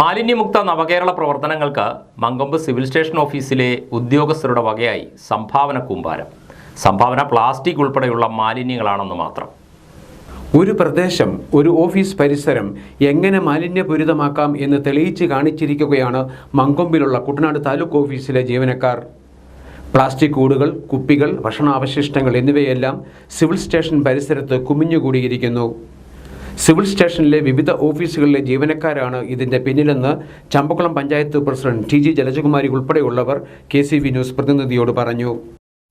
മാലിന്യമുക്ത നവകേരള പ്രവർത്തനങ്ങൾക്ക് Mankombu civil station ഓഫീസിലെ ഉദ്യോഗസ്ഥരുടെ വകയായി സംഭാവന കൂമ്പാരം. സംഭാവന പ്ലാസ്റ്റിക് ഉൾപ്പെടെയുള്ള മാലിന്യങ്ങളാണെന്ന് മാത്രം. ഒരു പ്രദേശം ഒരു ഓഫീസ് പരിസരം എങ്ങനെ മാലിന്യപൂരിതമാക്കാം എന്ന് തെളിയിച്ച് കാണിച്ചിരിക്കുകയാണ് മങ്കൊമ്പിലുള്ള കുട്ടനാട് താലൂക്ക് ഓഫീസിലെ ജീവനക്കാർ. പ്ലാസ്റ്റിക് കൂടുകൾ കുപ്പികൾ ഭക്ഷണാവശിഷ്ടങ്ങൾ എന്നിവയെല്ലാം സിവിൽ സ്റ്റേഷൻ പരിസരത്ത് കുമിഞ്ഞുകൂടിയിരിക്കുന്നു. സിവിൽ സ്റ്റേഷനിലെ വിവിധ ഓഫീസുകളിലെ ജീവനക്കാരാണ് ഇതിന്റെ പിന്നിലെന്ന് Champakkulam panchayat president T G Jalajakumari ഉൾപ്പെടെയുള്ളവർ കെ ന്യൂസ് പ്രതിനിധിയോട് പറഞ്ഞു.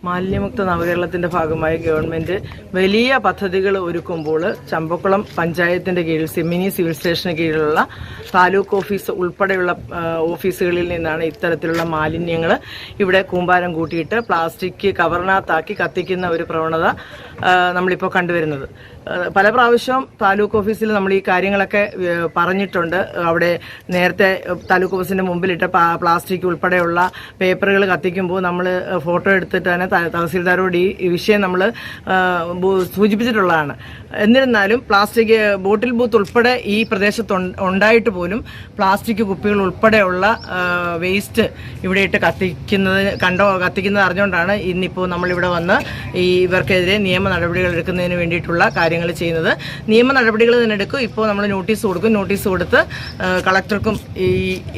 മാലിന്യമുക്ത നവകേരളത്തിന്റെ ഭാഗമായി ഗവൺമെന്റ് വലിയ പദ്ധതികൾ ഒരുക്കുമ്പോൾ ചമ്പക്കുളം പഞ്ചായത്തിന്റെ കീഴിൽ സിമിനി സിവിൽ സ്റ്റേഷന് കീഴിലുള്ള താലൂക്ക് ഓഫീസ് ഉൾപ്പെടെയുള്ള ഓഫീസുകളിൽ നിന്നാണ് ഇത്തരത്തിലുള്ള മാലിന്യങ്ങൾ ഇവിടെ കൂമ്പാരം കൂട്ടിയിട്ട് പ്ലാസ്റ്റിക് കവറിനകത്താക്കി കത്തിക്കുന്ന ഒരു പ്രവണത നമ്മളിപ്പോൾ കണ്ടുവരുന്നത്. പല പ്രാവശ്യവും താലൂക്ക് ഓഫീസിൽ നമ്മൾ ഈ കാര്യങ്ങളൊക്കെ പറഞ്ഞിട്ടുണ്ട്. അവിടെ നേരത്തെ താലൂക്ക് ഓഫീസിന്റെ മുമ്പിലിട്ട് പ്ലാസ്റ്റിക് ഉൾപ്പെടെയുള്ള പേപ്പറുകൾ കത്തിക്കുമ്പോൾ നമ്മൾ ഫോട്ടോ എടുത്തിട്ട് തന്നെ തഹസീൽദാരോട് ഈ വിഷയം നമ്മൾ സൂചിപ്പിച്ചിട്ടുള്ളതാണ്. എന്നിരുന്നാലും പ്ലാസ്റ്റിക് ബോട്ടിൽ ബൂത്ത് ഉൾപ്പെടെ ഈ പ്രദേശത്ത് ഉണ്ടായിട്ട് പോലും പ്ലാസ്റ്റിക് കുപ്പികൾ ഉൾപ്പെടെയുള്ള വേസ്റ്റ് ഇവിടെ ഇട്ട് കത്തിക്കുന്നത് കണ്ടോ കത്തിക്കുന്നത് അറിഞ്ഞുകൊണ്ടാണ് ഇന്നിപ്പോൾ നമ്മളിവിടെ വന്ന് ഈ ഇവർക്കെതിരെ നിയമ നടപടികൾ എടുക്കുന്നതിന് വേണ്ടിയിട്ടുള്ള കാര്യങ്ങൾ ചെയ്യുന്നത്. നിയമ നടപടികൾ തന്നെ എടുക്കും. ഇപ്പോൾ നമ്മൾ നോട്ടീസ് കൊടുക്കും. നോട്ടീസ് കൊടുത്ത് കളക്ടർക്കും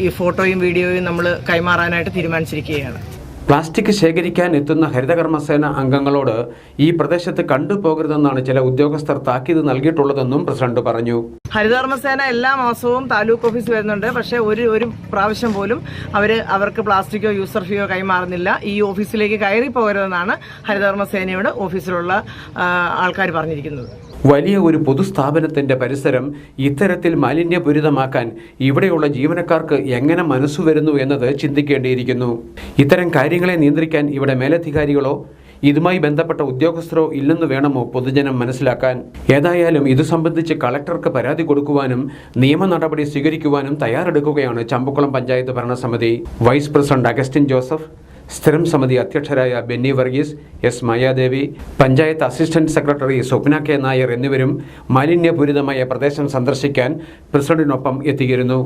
ഈ ഫോട്ടോയും വീഡിയോയും നമ്മൾ കൈമാറാനായിട്ട് തീരുമാനിച്ചിരിക്കുകയാണ്. പ്ലാസ്റ്റിക് ശേഖരിക്കാൻ എത്തുന്ന ഹരിതകർമ്മസേന അംഗങ്ങളോട് ഈ പ്രദേശത്ത് കണ്ടുപോകരുതെന്നാണ് ചില ഉദ്യോഗസ്ഥർ താക്കീത് നൽകിയിട്ടുള്ളതെന്നും പ്രസിഡന്റ് പറഞ്ഞു. ഹരിതകർമ്മസേന എല്ലാ മാസവും താലൂക്ക് ഓഫീസ് വരുന്നുണ്ട്. പക്ഷേ ഒരു ഒരു പ്രാവശ്യം പോലും അവർ അവർക്ക് പ്ലാസ്റ്റിക്കോ യൂസർ ഫീയോ കൈമാറുന്നില്ല. ഈ ഓഫീസിലേക്ക് കയറി പോകരുതെന്നാണ് ഹരിതകർമ്മസേനയുടെ ഓഫീസിലുള്ള ആൾക്കാർ പറഞ്ഞിരിക്കുന്നത്. വലിയ ഒരു പൊതുസ്ഥാപനത്തിന്റെ പരിസരം ഇത്തരത്തിൽ മാലിന്യപൂരിതമാക്കാൻ ഇവിടെയുള്ള ജീവനക്കാർക്ക് എങ്ങനെ മനസ്സു വരുന്നു എന്നത് ചിന്തിക്കേണ്ടിയിരിക്കുന്നു. ഇത്തരം കാര്യങ്ങളെ നിയന്ത്രിക്കാൻ ഇവിടെ മേലധികാരികളോ ഇതുമായി ബന്ധപ്പെട്ട ഉദ്യോഗസ്ഥരോ ഇല്ലെന്ന് വേണമോ പൊതുജനം മനസ്സിലാക്കാൻ? ഏതായാലും ഇത് സംബന്ധിച്ച് കളക്ടർക്ക് പരാതി കൊടുക്കുവാനും നിയമ നടപടി സ്വീകരിക്കുവാനും തയ്യാറെടുക്കുകയാണ് ചമ്പക്കുളം പഞ്ചായത്ത് ഭരണസമിതി. വൈസ് പ്രസിഡന്റ് അഗസ്റ്റിൻ ജോസഫ് സ്ഥിരം സമിതി അധ്യക്ഷരായ Benny Varghese S Mayadevi panchayat assistant secretary Swapna K Nair എന്നിവരും മാലിന്യപൂരിതമായ പ്രദേശം സന്ദർശിക്കാൻ പ്രസിഡന്റിനൊപ്പം എത്തിയിരുന്നു.